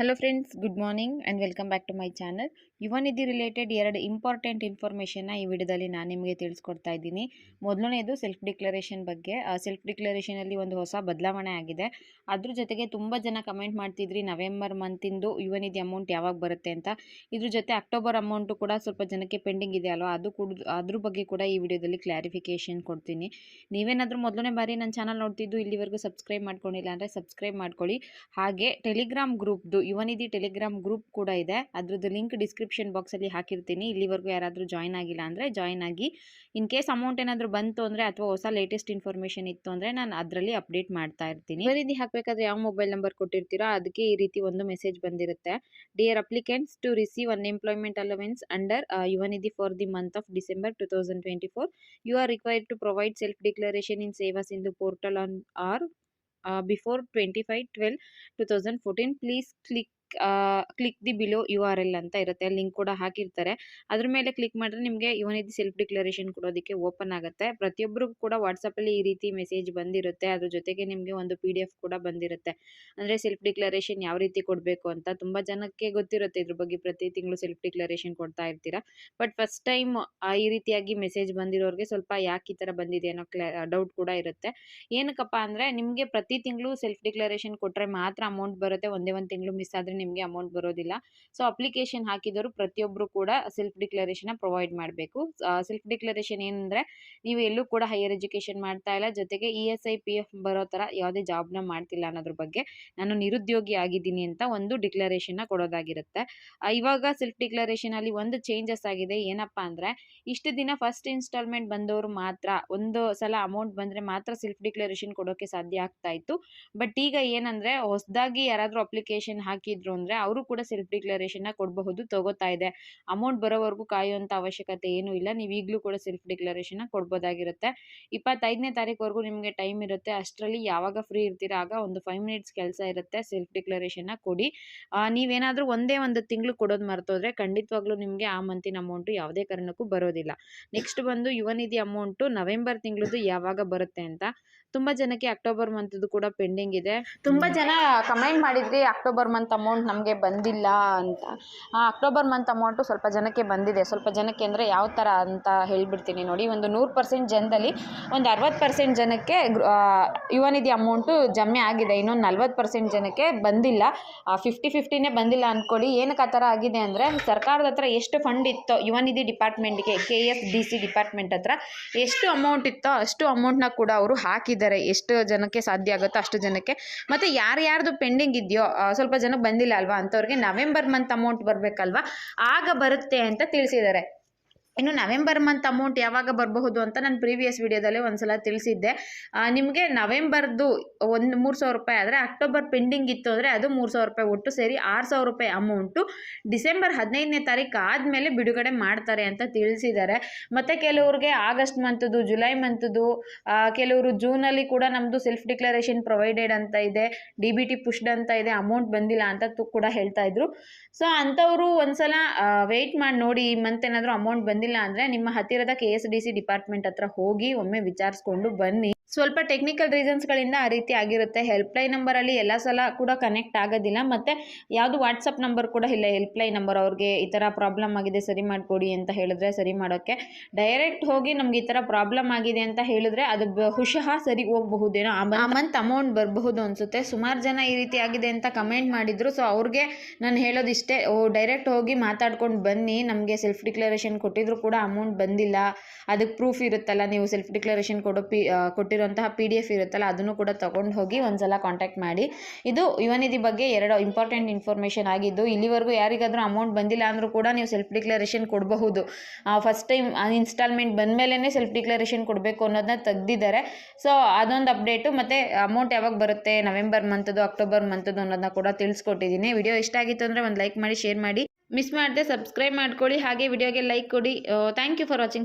Hello friends good morning and welcome back to my channel Yuvanidhi related ಎರಡು important ಇನ್ಫಾರ್ಮೇಷನ್ನ ಈ ವಿಡಿಯೋದಲ್ಲಿ ನಾನು ನಿಮಗೆ ತಿಳಿಸ್ಕೊಡ್ತಾ ಇದ್ದೀನಿ. ಮೊದಲನೇದು ಸೆಲ್ಫ್ ಡಿಕ್ಲರೇಷನ್ ಬಗ್ಗೆ. ಸೆಲ್ಫ್ ಡಿಕ್ಲರೇಷನಲ್ಲಿ ಒಂದು ಹೊಸ ಬದಲಾವಣೆ ಆಗಿದೆ. ಅದ್ರ ಜೊತೆಗೆ ತುಂಬ ಜನ ಕಮೆಂಟ್ ಮಾಡ್ತಿದ್ರಿ ನವೆಂಬರ್ ಮಂತಿಂದು ಯುವನಿಧಿ ಅಮೌಂಟ್ ಯಾವಾಗ ಬರುತ್ತೆ ಅಂತ. ಇದ್ರ ಜೊತೆ ಅಕ್ಟೋಬರ್ ಅಮೌಂಟು ಕೂಡ ಸ್ವಲ್ಪ ಜನಕ್ಕೆ ಪೆಂಡಿಂಗ್ ಇದೆ ಅಲ್ವಾ? ಅದು ಕೂಡ, ಅದ್ರ ಬಗ್ಗೆ ಕೂಡ ಈ ವಿಡಿಯೋದಲ್ಲಿ ಕ್ಲಾರಿಫಿಕೇಷನ್ ಕೊಡ್ತೀನಿ. ನೀವೇನಾದರೂ ಮೊದಲನೇ ಬಾರಿ ನನ್ನ ಚಾನಲ್ ನೋಡ್ತಿದ್ದು, ಇಲ್ಲಿವರೆಗೂ ಸಬ್ಸ್ಕ್ರೈಬ್ ಮಾಡ್ಕೊಂಡಿಲ್ಲ ಅಂದರೆ ಸಬ್ಸ್ಕ್ರೈಬ್ ಮಾಡ್ಕೊಳ್ಳಿ. ಹಾಗೆ ಟೆಲಿಗ್ರಾಮ್ ಗ್ರೂಪ್ದು ಯುವನಿಧಿ ಟೆಲಿಗ್ರಾಮ್ ಗ್ರೂಪ್ ಕೂಡ ಇದೆ. ಅದ್ರದ್ದು ಲಿಂಕ್ ಡಿಸ್ಕ್ರಿಪ್ಷನ್ ಬಾಕ್ಸಲ್ಲಿ ಹಾಕಿರ್ತೀನಿ. ಇಲ್ಲಿವರೆಗೂ ಯಾರಾದರೂ ಜಾಯ್ನ್ ಆಗಿಲ್ಲ ಅಂದರೆ ಜಾಯ್ನ್ ಆಗಿ. ಇನ್ ಕೇಸ್ ಅಮೌಂಟ್ ಏನಾದರೂ ಬಂತು ಅಂದರೆ ಅಥವಾ ಹೊಸ ಲೇಟೆಸ್ಟ್ ಇನ್ಫಾರ್ಮೇಷನ್ ಇತ್ತು ಅಂದರೆ ನಾನು ಅದರಲ್ಲಿ ಅಪ್ಡೇಟ್ ಮಾಡ್ತಾ ಇರ್ತೀನಿ. ಯುವನಿಧಿ ಹಾಕಬೇಕಾದ್ರೆ ಯಾವ ಮೊಬೈಲ್ ನಂಬರ್ ಕೊಟ್ಟಿರ್ತೀರೋ ಅದಕ್ಕೆ ಈ ರೀತಿ ಒಂದು ಮೆಸೇಜ್ ಬಂದಿರುತ್ತೆ. Dear applicants, to receive unemployment allowance under Yuvanidhi for the month of December two thousand twenty four. You are required to provide self declaration in Seva Sindhu portal on or before twenty five twelve two thousand fourteen please click the below U R L ಅಂತ ಇರುತ್ತೆ. Link ಕೂಡ ಹಾಕಿರ್ತಾರೆ. ಅದ್ರ ಮೇಲೆ click ಮಾಡಿದ್ರೆ ನಿಮಗೆ ಇವನಿದ್ದು self declaration ಕೊಡೋದಕ್ಕೆ ಓಪನ್ ಆಗುತ್ತೆ. ಪ್ರತಿಯೊಬ್ಬರಿಗೂ ಕೂಡ ವಾಟ್ಸಪ್ಪಲ್ಲಿ ಈ ರೀತಿ ಮೆಸೇಜ್ ಬಂದಿರುತ್ತೆ. ಅದ್ರ ಜೊತೆಗೆ ನಿಮಗೆ ಒಂದು ಪಿ ಡಿ ಎಫ್ ಕೂಡ ಬಂದಿರುತ್ತೆ. ಅಂದರೆ ಸೆಲ್ಫ್ ಡಿಕ್ಲರೇಷನ್ ಯಾವ ರೀತಿ ಕೊಡಬೇಕು ಅಂತ ತುಂಬ ಜನಕ್ಕೆ ಗೊತ್ತಿರುತ್ತೆ ಇದ್ರ ಬಗ್ಗೆ. ಪ್ರತಿ ತಿಂಗಳು ಸೆಲ್ಫ್ ಡಿಕ್ಲರೇಷನ್ ಕೊಡ್ತಾ ಇರ್ತೀರಾ. ಬಟ್ ಫಸ್ಟ್ ಟೈಮ್ ಈ ರೀತಿಯಾಗಿ ಮೆಸೇಜ್ ಬಂದಿರೋರಿಗೆ ಸ್ವಲ್ಪ ಯಾಕೆ ಈ ಥರ ಬಂದಿದೆ ಅನ್ನೋ ಡೌಟ್ ಕೂಡ ಇರುತ್ತೆ. ಏನಕ್ಕಪ್ಪ ಅಂದರೆ ನಿಮಗೆ ಪ್ರತಿ ತಿಂಗಳು ಸೆಲ್ಫ್ ಡಿಕ್ಲರೇಷನ್ ಕೊಟ್ಟರೆ ಮಾತ್ರ ಅಮೌಂಟ್ ಬರುತ್ತೆ. ಒಂದೇ ಒಂದು ತಿಂಗಳು ಮಿಸ್ ಆದರೆ ನಿಮಗೆ ಅಮೌಂಟ್ ಬರೋದಿಲ್ಲ. ಸೊ ಅಪ್ಲಿಕೇಶನ್ ಹಾಕಿದವರು ಪ್ರತಿಯೊಬ್ಬರು ಕೂಡ ಸೆಲ್ಫ್ ಡಿಕ್ಲರೇಷನ್ನ ಪ್ರೊವೈಡ್ ಮಾಡಬೇಕು. ಸೆಲ್ಫ್ ಡಿಕ್ಲರೇಷನ್ ಏನಂದ್ರೆ ನೀವು ಎಲ್ಲೂ ಕೂಡ ಹೈಯರ್ ಎಜುಕೇಷನ್ ಮಾಡ್ತಾ ಇಲ್ಲ. ಜೊತೆಗೆ E S I P F ಬರೋ ತರ ಯಾವುದೇ ಜಾಬ್ನ ಮಾಡ್ತಿಲ್ಲ ಅನ್ನೋದ್ರ ಬಗ್ಗೆ ನಾನು ನಿರುದ್ಯೋಗಿ ಆಗಿದ್ದೀನಿ ಅಂತ ಒಂದು ಡಿಕ್ಲರೇಷನ್ ಕೊಡೋದಾಗಿರುತ್ತೆ. ಇವಾಗ ಸೆಲ್ಫ್ ಡಿಕ್ಲರೇಷನಲ್ಲಿ ಒಂದು ಚೇಂಜಸ್ ಆಗಿದೆ. ಏನಪ್ಪ ಅಂದ್ರೆ ಇಷ್ಟು ದಿನ ಫಸ್ಟ್ ಇನ್ಸ್ಟಾಲ್ಮೆಂಟ್ ಬಂದವರು ಮಾತ್ರ ಒಂದು ಸಲ ಅಮೌಂಟ್ ಬಂದ್ರೆ ಮಾತ್ರ ಸೆಲ್ಫ್ ಡಿಕ್ಲರೇಷನ್ ಕೊಡೋಕೆ ಸಾಧ್ಯ ಆಗ್ತಾ ಇತ್ತು. ಬಟ್ ಈಗ ಏನಂದ್ರೆ ಹೊಸದಾಗಿ ಯಾರಾದರೂ ಅಪ್ಲಿಕೇಶನ್ ಹಾಕಿದ್ರು ಅಂದರೆ ಅವರು ಕೂಡ ಸೆಲ್ಫ್ ಡಿಕ್ಲರೇಷನ್ನ ಕೊಡಬಹುದು, ತಗೋತಾ ಇದೆ. ಅಮೌಂಟ್ ಬರೋವರೆಗೂ ಕಾಯುವಂತ ಅವಶ್ಯಕತೆ ಏನೂ ಇಲ್ಲ. ನೀವು ಈಗಲೂ ಕೂಡ ಸೆಲ್ಫ್ ಡಿಕ್ಲರೇಷನ್ನ ಕೊಡ್ಬೋದಾಗಿರುತ್ತೆ. ಇಪ್ಪತ್ತೈದನೇ ತಾರೀಕುವರೆಗೂ ನಿಮಗೆ ಟೈಮ್ ಇರುತ್ತೆ. ಅಷ್ಟರಲ್ಲಿ ಯಾವಾಗ ಫ್ರೀ ಇರ್ತೀರ, ಆಗ ಒಂದು ಫೈವ್ ಮಿನಿಟ್ಸ್ ಕೆಲಸ ಇರುತ್ತೆ. ಸೆಲ್ಫ್ ಡಿಕ್ಲರೇಷನ್ನ ಕೊಡಿ. ನೀವೇನಾದ್ರೂ ಒಂದೇ ಒಂದು ತಿಂಗಳು ಕೊಡೋದು ಮರ್ತೋದ್ರೆ ಖಂಡಿತವಾಗ್ಲೂ ನಿಮಗೆ ಆ ಮಂತಿನ ಅಮೌಂಟ್ ಯಾವುದೇ ಕಾರಣಕ್ಕೂ ಬರೋದಿಲ್ಲ. ನೆಕ್ಸ್ಟ್ ಬಂದು ಯುವನಿಧಿ ಅಮೌಂಟು ನವೆಂಬರ್ ತಿಂಗಳದ್ದು ಯಾವಾಗ ಬರುತ್ತೆ ಅಂತ. ತುಂಬ ಜನಕ್ಕೆ ಅಕ್ಟೋಬರ್ ಮಂತದ್ದು ಕೂಡ ಪೆಂಡಿಂಗ್ ಇದೆ. ತುಂಬ ಜನ ಕಮೆಂಟ್ ಮಾಡಿದ್ರಿ ಅಕ್ಟೋಬರ್ ಮಂತ್ ಅಮೌಂಟ್ ನಮಗೆ ಬಂದಿಲ್ಲ ಅಂತ. ಅಕ್ಟೋಬರ್ ಮಂತ್ ಅಮೌಂಟು ಸ್ವಲ್ಪ ಜನಕ್ಕೆ ಬಂದಿದೆ. ಸ್ವಲ್ಪ ಜನಕ್ಕೆ ಅಂದರೆ ಯಾವ ಥರ ಅಂತ ಹೇಳ್ಬಿಡ್ತೀನಿ ನೋಡಿ. ಒಂದು ನೂರು ಪರ್ಸೆಂಟ್ ಜನದಲ್ಲಿ ಒಂದು ಅರವತ್ತು ಪರ್ಸೆಂಟ್ ಜನಕ್ಕೆ ಯುವನಿಧಿ ಅಮೌಂಟು ಜಮೆ ಆಗಿದೆ. ಇನ್ನೊಂದು ನಲ್ವತ್ತು ಪರ್ಸೆಂಟ್ ಜನಕ್ಕೆ ಬಂದಿಲ್ಲ. ಫಿಫ್ಟಿ ಫಿಫ್ಟಿನೇ ಬಂದಿಲ್ಲ ಅಂದ್ಕೊಳ್ಳಿ ಏನಕ್ಕೆ ಆ ಥರ ಆಗಿದೆ ಅಂದರೆ ಸರ್ಕಾರದ ಹತ್ರ ಎಷ್ಟು ಫಂಡ್ ಇತ್ತೋ Yuvanidhi ಡಿಪಾರ್ಟ್ಮೆಂಟ್ಗೆ K S D C department ಹತ್ರ ಎಷ್ಟು ಅಮೌಂಟ್ ಇತ್ತೋ ಅಷ್ಟು ಅಮೌಂಟ್ನ ಕೂಡ ಅವರು ಹಾಕಿದ್ದಾರೆ ಎಷ್ಟು ಜನಕ್ಕೆ ಸಾಧ್ಯ ಆಗುತ್ತೋ ಅಷ್ಟು ಜನಕ್ಕೆ. ಮತ್ತು ಯಾರ್ಯಾರ್ದು ಪೆಂಡಿಂಗ್ ಇದೆಯೋ ಸ್ವಲ್ಪ ಜನಕ್ಕೆ ಬಂದಿಲ್ಲ ಅಲ್ವಾ? ಅಂಥವ್ರಿಗೆ ನವೆಂಬರ್ ಮಂತ್ ಅಮೌಂಟ್ ಬರಬೇಕಲ್ವಾ? ಆಗ ಬರುತ್ತೆ ಅಂತ ತಿಳಿಸಿದ್ದಾರೆ. ಇನ್ನು ನವೆಂಬರ್ ಮಂತ್ ಅಮೌಂಟ್ ಯಾವಾಗ ಬರಬಹುದು ಅಂತ ನಾನು ಪ್ರೀವಿಯಸ್ ವಿಡಿಯೋದಲ್ಲಿ ಒಂದು ಸಲ ತಿಳಿಸಿದ್ದೆ ನಿಮಗೆ ನವೆಂಬರ್ದು ಒಂದು ಮೂರು ಸಾವಿರ ರೂಪಾಯಿ ಆದರೆ ಅಕ್ಟೋಬರ್ ಪೆಂಡಿಂಗ್ ಇತ್ತು ಅಂದರೆ ಅದು ಮೂರು ಸಾವಿರ ರೂಪಾಯಿ ಒಟ್ಟು ಸೇರಿ ಆರು ಸಾವಿರ ರೂಪಾಯಿ ಅಮೌಂಟು ಡಿಸೆಂಬರ್ ಹದಿನೈದನೇ ತಾರೀಕು ಆದಮೇಲೆ ಬಿಡುಗಡೆ ಮಾಡ್ತಾರೆ ಅಂತ ತಿಳಿಸಿದ್ದಾರೆ. ಮತ್ತು ಕೆಲವ್ರಿಗೆ ಆಗಸ್ಟ್ ಮಂತದ್ದು ಜುಲೈ ಮಂತದ್ದು ಕೆಲವರು ಜೂನಲ್ಲಿ ಕೂಡ ನಮ್ಮದು ಸೆಲ್ಫ್ ಡಿಕ್ಲರೇಷನ್ ಪ್ರೊವೈಡೆಡ್ ಅಂತ ಇದೆ ಡಿ ಬಿ ಟಿ ಪುಷ್ಡ್ ಅಂತ ಇದೆ ಅಮೌಂಟ್ ಬಂದಿಲ್ಲ ಅಂತ ಕೂಡ ಹೇಳ್ತಾ ಇದ್ರು. ಸೊ ಅಂಥವರು ಒಂದ್ಸಲ ವೆಯ್ಟ್ ಮಾಡಿ ನೋಡಿ ಈ ಮಂತ್ ಏನಾದರೂ ಅಮೌಂಟ್ ಬಂದಿಲ್ಲ ಅಂದರೆ ನಿಮ್ಮ ಹತ್ತಿರದ K S D C department ಹತ್ರ ಹೋಗಿ ಒಮ್ಮೆ ವಿಚಾರಿಸ್ಕೊಂಡು ಬನ್ನಿ. ಸ್ವಲ್ಪ ಟೆಕ್ನಿಕಲ್ ರೀಸನ್ಸ್ ಗಳಿಂದ ಆ ರೀತಿ ಆಗಿರುತ್ತೆ. ಹೆಲ್ಪ್ಲೈನ್ ನಂಬರಲ್ಲಿ ಎಲ್ಲ ಸಲ ಕೂಡ ಕನೆಕ್ಟ್ ಆಗೋದಿಲ್ಲ. ಮತ್ತೆ ಯಾವುದು ವಾಟ್ಸಪ್ ನಂಬರ್ ಕೂಡ ಇಲ್ಲ. ಹೆಲ್ಪ್ಲೈನ್ ನಂಬರ್ ಅವ್ರಿಗೆ ಈ ತರ ಪ್ರಾಬ್ಲಮ್ ಆಗಿದೆ, ಸರಿ ಮಾಡಿಕೊಡಿ ಅಂತ ಹೇಳಿದ್ರೆ ಸರಿ ಮಾಡೋಕ್ಕೆ. ಡೈರೆಕ್ಟ್ ಹೋಗಿ ನಮ್ಗೆ ಈ ತರ ಪ್ರಾಬ್ಲಮ್ ಆಗಿದೆ ಅಂತ ಹೇಳಿದ್ರೆ ಅದು ಬಹುಶಃ ಸರಿ ಹೋಗಬಹುದೇನೋ ಆ ಮಂತ್ ಅಮೌಂಟ್ ಬರಬಹುದು ಅನ್ಸುತ್ತೆ. ಸುಮಾರು ಜನ ಈ ರೀತಿ ಆಗಿದೆ ಅಂತ ಕಮೆಂಟ್ ಮಾಡಿದ್ರು. ಸೊ ಅವ್ರಿಗೆ ನಾನು ಹೇಳೋದಿಷ್ಟೇ, ಓ ಡೈರೆಕ್ಟ್ ಹೋಗಿ ಮಾತಾಡ್ಕೊಂಡು ಬನ್ನಿ. ನಮಗೆ ಸೆಲ್ಫ್ ಡಿಕ್ಲರೇಷನ್ ಕೊಟ್ಟಿದ್ರು. ಕೂಡ ಅಮೌಂಟ್ ಬಂದಿಲ್ಲ. ಅದಕ್ಕೆ ಪ್ರೂಫ್ ಇರುತ್ತಲ್ಲ, ನೀವು ಸೆಲ್ಫ್ ಡಿಕ್ಲರೇಷನ್ ಕೊಡೋ ಪಿ ಕೊಟ್ಟಿರುವಂತಹ ಪಿ ಡಿ ಎಫ್ ಇರುತ್ತಲ್ಲ, ಅದನ್ನು ಕೂಡ ತೊಗೊಂಡು ಹೋಗಿ ಒಂದ್ಸಲ ಕಾಂಟ್ಯಾಕ್ಟ್ ಮಾಡಿ. ಇದು ಯುವನಿಧಿ ಬಗ್ಗೆ ಎರಡು ಇಂಪಾರ್ಟೆಂಟ್ ಇನ್ಫಾರ್ಮೇಷನ್ ಆಗಿದ್ದು, ಇಲ್ಲಿವರೆಗೂ ಯಾರಿಗಾದರೂ ಅಮೌಂಟ್ ಬಂದಿಲ್ಲ ಅಂದರೂ ಕೂಡ ನೀವು ಸೆಲ್ಫ್ ಡಿಕ್ಲರೇಷನ್ ಕೊಡಬಹುದು. ಫಸ್ಟ್ ಟೈಮ್ ಇನ್ಸ್ಟಾಲ್ಮೆಂಟ್ ಬಂದ ಮೇಲೇ ಸೆಲ್ಫ್ ಡಿಕ್ಲರೇಷನ್ ಕೊಡಬೇಕು ಅನ್ನೋದನ್ನ ತೆಗ್ದಿದ್ದಾರೆ. ಸೊ ಅದೊಂದು ಅಪ್ಡೇಟು ಮತ್ತು ಅಮೌಂಟ್ ಯಾವಾಗ ಬರುತ್ತೆ ನವೆಂಬರ್ ಮಂತದ್ದು ಅಕ್ಟೋಬರ್ ಮಂತದ್ದು ಅನ್ನೋದನ್ನ ಕೂಡ ತಿಳಿಸ್ಕೊಟ್ಟಿದ್ದೀನಿ. ವಿಡಿಯೋ ಇಷ್ಟ ಆಗಿತ್ತು ಅಂದರೆ ಒಂದು ಲೈಕ್ ಮಾಡಿ ಶೇರ್ ಮಾಡಿ. ಮಿಸ್ ಮಾಡದೆ ಸಬ್ಸ್ಕ್ರೈಬ್ ಮಾಡ್ಕೊಳ್ಳಿ ಹಾಗೆ ವಿಡಿಯೋಗೆ ಲೈಕ್ ಕೊಡಿ. Thank you for watching